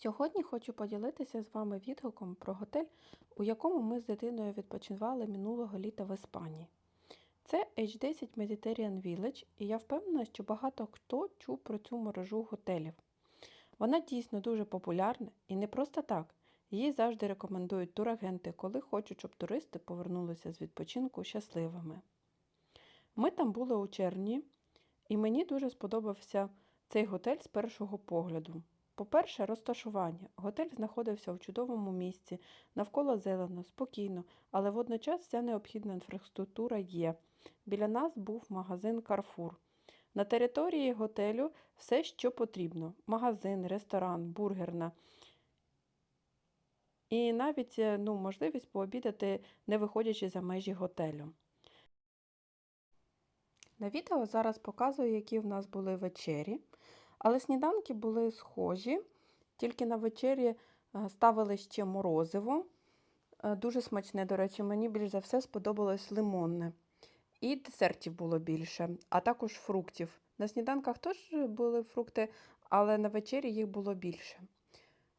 Сьогодні хочу поділитися з вами відгуком про готель, у якому ми з дитиною відпочивали минулого літа в Іспанії. Це H10 Mediterranean Village, і я впевнена, що багато хто чув про цю мережу готелів. Вона дійсно дуже популярна і не просто так. Її завжди рекомендують турагенти, коли хочуть, щоб туристи повернулися з відпочинку щасливими. Ми там були у червні, і мені дуже сподобався цей готель з першого погляду. По-перше, розташування. Готель знаходився в чудовому місці, навколо зелено, спокійно, але водночас вся необхідна інфраструктура є. Біля нас був магазин Carrefour. На території готелю все, що потрібно: магазин, ресторан, бургерна. І навіть е, ну, можливість пообідати, не виходячи за межі готелю. На відео зараз показую, які в нас були вечері. Але сніданки були схожі, тільки на вечері е, ставили ще морозиво. Е, Дуже смачне, до речі, мені більш за все сподобалось лимонне. І десертів було більше, а також фруктів. На сніданках теж були фрукти, але на вечері їх було більше.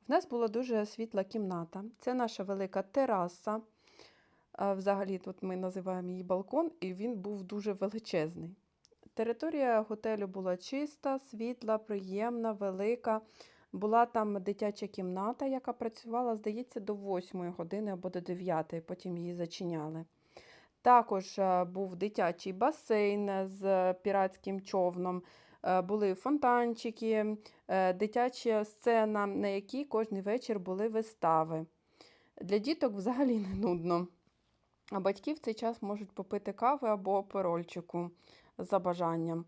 В нас була дуже світла кімната. Це наша велика тераса. Е, Взагалі, тут ми називаємо її балкон, і він був дуже величезний. Територія готелю була чиста, світла, приємна, велика. Була там дитяча кімната, яка працювала, здається, до 8 години або до 9, потім її зачиняли. Також е, був дитячий басейн з піратським човном, е, були фонтанчики, е, дитяча сцена, на якій кожен вечір були вистави. Для діток взагалі не нудно. А батьки в цей час можуть попити кави або перольчику за бажанням.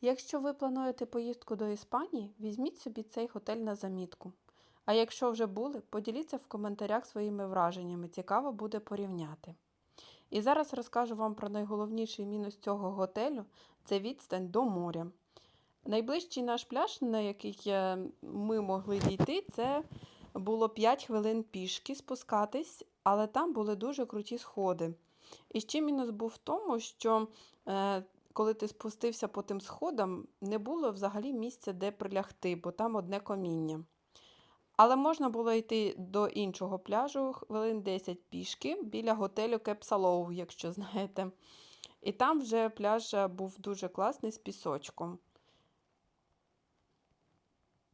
Якщо ви плануєте поїздку до Іспанії, візьміть собі цей готель на замітку. А якщо вже були, поділіться в коментарях своїми враженнями, цікаво буде порівняти. І зараз розкажу вам про найголовніший мінус цього готелю це відстань до моря. Найближчий наш пляж, на який е, ми могли дійти, це було 5 хвилин пішки спускатись, але там були дуже круті сходи. І ще мінус був в тому, що е, коли ти спустився по тим сходам, не було взагалі місця, де прилягти, бо там одне коміння. Але можна було йти до іншого пляжу хвилин 10 пішки біля готелю Кепсалоу, якщо знаєте. І там вже пляж був дуже класний з пісочком.